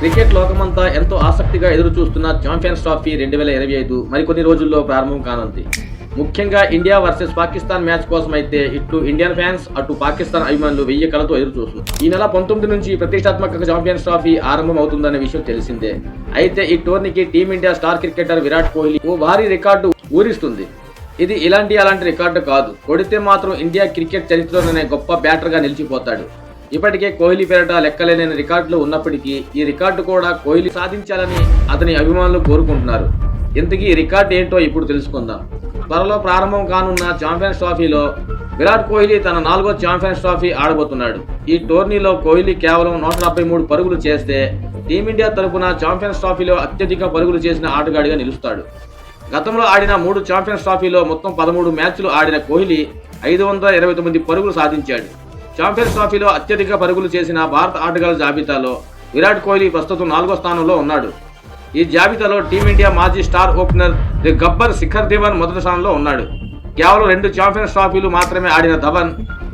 Cricket లోకమంతా ఎంతో ఆసక్తిగా ఎదురు చూస్తున్న ఛాంపియన్స్ ట్రోఫీ రెండు వేల ఇరవై ఐదు మరికొన్ని రోజుల్లో ప్రారంభం కానుంది. ముఖ్యంగా ఇండియా వర్సెస్ పాకిస్తాన్ మ్యాచ్ కోసం అయితే ఇటు ఇండియన్ ఫ్యాన్స్ అటు పాకిస్తాన్ అభిమానులు వెయ్యి కళతో ఎదురు చూస్తున్నారు ఈ నెల పంతొమ్మిది నుంచి ప్రతిష్టాత్మక ఛాంపియన్స్ ట్రోఫీ ఆరంభం అవుతుందనే విషయం తెలిసిందే. అయితే ఈ టోర్నీకి team India star cricketer Virat Kohli ఓ భారీ రికార్డు ఊరిస్తుంది. ఇది ఇలాంటి అలాంటి రికార్డు కాదు. కొడితే మాత్రం ఇండియా క్రికెట్ చరిత్రలోనే గొప్ప బ్యాటర్గా నిలిచిపోతాడు. ఇప్పటికే కోహ్లీ పేరట లెక్కలేని రికార్డులు ఉన్నప్పటికీ ఈ రికార్డు కూడా కోహ్లీ సాధించాలని అతని అభిమానులు కోరుకుంటున్నారు. ఇంతకీ ఈ రికార్డు ఏంటో ఇప్పుడు తెలుసుకుందాం. త్వరలో ప్రారంభం కానున్న ఛాంపియన్స్ ట్రోఫీలో విరాట్ కోహ్లీ తన నాలుగో ఛాంపియన్స్ ట్రోఫీ ఆడబోతున్నాడు. ఈ టోర్నీలో కోహ్లీ కేవలం నూట డెబ్బై మూడు పరుగులు చేస్తే టీమిండియా తరపున ఛాంపియన్స్ ట్రోఫీలో అత్యధిక పరుగులు చేసిన ఆటగాడిగా నిలుస్తాడు. గతంలో ఆడిన మూడు ఛాంపియన్స్ ట్రోఫీలో మొత్తం పదమూడు మ్యాచ్లు ఆడిన కోహ్లీ ఐదు వందల ఇరవై తొమ్మిది పరుగులు సాధించాడు. ఛాంపియన్స్ ట్రోఫీలో అత్యధిక పరుగులు చేసిన భారత ఆటగాళ్ళ జాబితాలో విరాట్ కోహ్లీ ప్రస్తుతం నాలుగో స్థానంలో ఉన్నాడు. ఈ జాబితాలో టీమిండియా మాజీ star opener the Gabbar Shikhar Dhawan మొదటి స్థానంలో ఉన్నాడు. కేవలం రెండు ఛాంపియన్స్ ట్రోఫీలు మాత్రమే ఆడిన ధవన్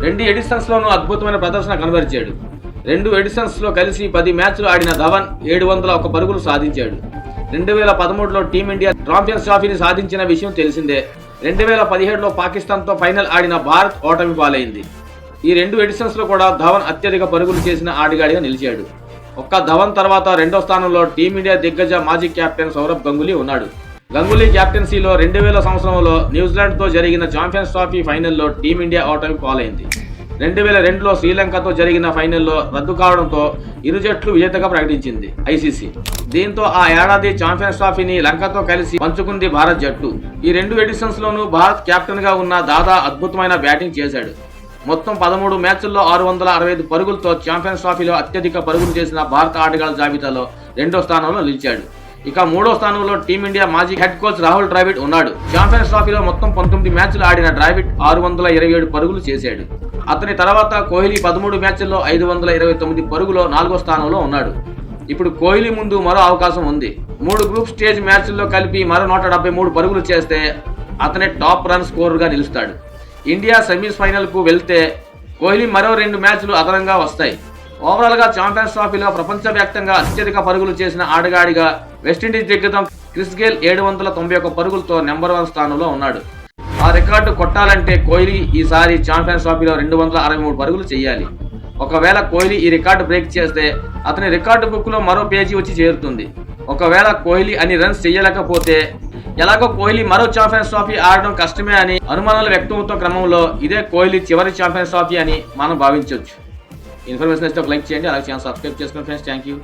రెండు ఎడిషన్స్లోనూ అద్భుతమైన ప్రదర్శన కనబరిచాడు. రెండు ఎడిషన్స్లో కలిసి పది మ్యాచ్లు ఆడిన ధవన్ ఏడు వందల ఒక పరుగులు సాధించాడు. రెండు వేల పదమూడులో టీమిండియా ఛాంపియన్స్ ట్రోఫీని సాధించిన విషయం తెలిసిందే. రెండు వేల పదిహేడులో పాకిస్తాన్తో ఫైనల్ ఆడిన భారత్ ఓటమి పాలైంది. ఈ రెండు ఎడిషన్స్లో కూడా ధవన్ అత్యధిక పరుగులు చేసిన ఆటగాడిగా నిలిచాడు. ఒక్క ధవన్ తర్వాత రెండో స్థానంలో టీమిండియా దిగ్గజ మాజీ కెప్టెన్ సౌరభ్ గంగులీ ఉన్నాడు. గంగూలీ కెప్టెన్సీలో రెండు వేల సంవత్సరంలో న్యూజిలాండ్తో జరిగిన ఛాంపియన్స్ ట్రోఫీ ఫైనల్లో టీమిండియా ఓటమి పాలైంది రెండు వేల రెండులో శ్రీలంకతో జరిగిన ఫైనల్లో రద్దు కావడంతో ఇరు జట్లు విజేతగా ప్రకటించింది ఐసీసీ. దీంతో ఆ ఏడాది ఛాంపియన్స్ ట్రోఫీని లంకతో కలిసి పంచుకుంది భారత్ జట్టు. ఈ రెండు ఎడిషన్స్ లోనూ భారత్ కెప్టెన్గా ఉన్న దాదా అద్భుతమైన బ్యాటింగ్ చేశాడు. మొత్తం పదమూడు మ్యాచ్ల్లో ఆరు వందల అరవై ఐదు పరుగులతో ఛాంపియన్స్ ట్రోఫీలో అత్యధిక పరుగులు చేసిన భారత ఆటగాళ్ళ జాబితాలో రెండో స్థానంలో నిలిచాడు. ఇక మూడో స్థానంలో టీమిండియా మాజీ హెడ్ కోచ్ రాహుల్ ద్రావిడ్ ఉన్నాడు. ఛాంపియన్స్ ట్రోఫీలో మొత్తం పంతొమ్మిది మ్యాచ్లు ఆడిన ద్రావిడ్ ఆరు వందల ఇరవై ఏడు పరుగులు చేశాడు. అతని తర్వాత కోహ్లీ పదమూడు మ్యాచ్ల్లో ఐదు వందల ఇరవై తొమ్మిది పరుగులో నాలుగో స్థానంలో ఉన్నాడు. ఇప్పుడు కోహ్లీ ముందు మరో అవకాశం ఉంది. మూడు గ్రూప్ స్టేజ్ మ్యాచ్ల్లో కలిపి మరో నూట డెబ్బై మూడు పరుగులు చేస్తే అతనే టాప్ రన్ స్కోర్గా నిలుస్తాడు. ఇండియా సెమీస్ ఫైనల్కు వెళ్తే కోహ్లీ మరో రెండు మ్యాచ్లు అదనంగా వస్తాయి. ఓవరాల్గా ఛాంపియన్స్ ట్రాఫీలో ప్రపంచవ్యాప్తంగా అత్యధిక పరుగులు చేసిన ఆటగాడిగా వెస్టిండీస్ దిగ్గజం క్రిస్ గేల్ ఏడు వందల తొంభై ఒక్క పరుగులతో నెంబర్ వన్ స్థానంలో ఉన్నాడు. ఆ రికార్డు కొట్టాలంటే కోహ్లీ ఈసారి ఛాంపియన్స్ ట్రాఫీలో రెండు వందల అరవై మూడు పరుగులు చేయాలి. ఒకవేళ కోహ్లీ ఈ రికార్డు బ్రేక్ చేస్తే అతని రికార్డు బుక్లో మరో పేజీ వచ్చి చేరుతుంది. ఒకవేళ కోహ్లీ అన్ని రన్స్ చేయలేకపోతే ఎలాగో కోహ్లీ మరో ఛాంపియన్స్ ట్రోఫీ ఆడడం కష్టమే అని అనుమానాలు వ్యక్తమవుతున్న క్రమంలో ఇదే కోహ్లీ చివరి ఛాంపియన్స్ ట్రోఫీ అని మనం భావించవచ్చు. ఇన్ఫర్మేషన్ ఇస్తే ఒక లైక్ చేయండి అలాగే ఛానల్ సబ్స్క్రైబ్ చేసుకోండి ఫ్రెండ్స్ థ్యాంక్ యూ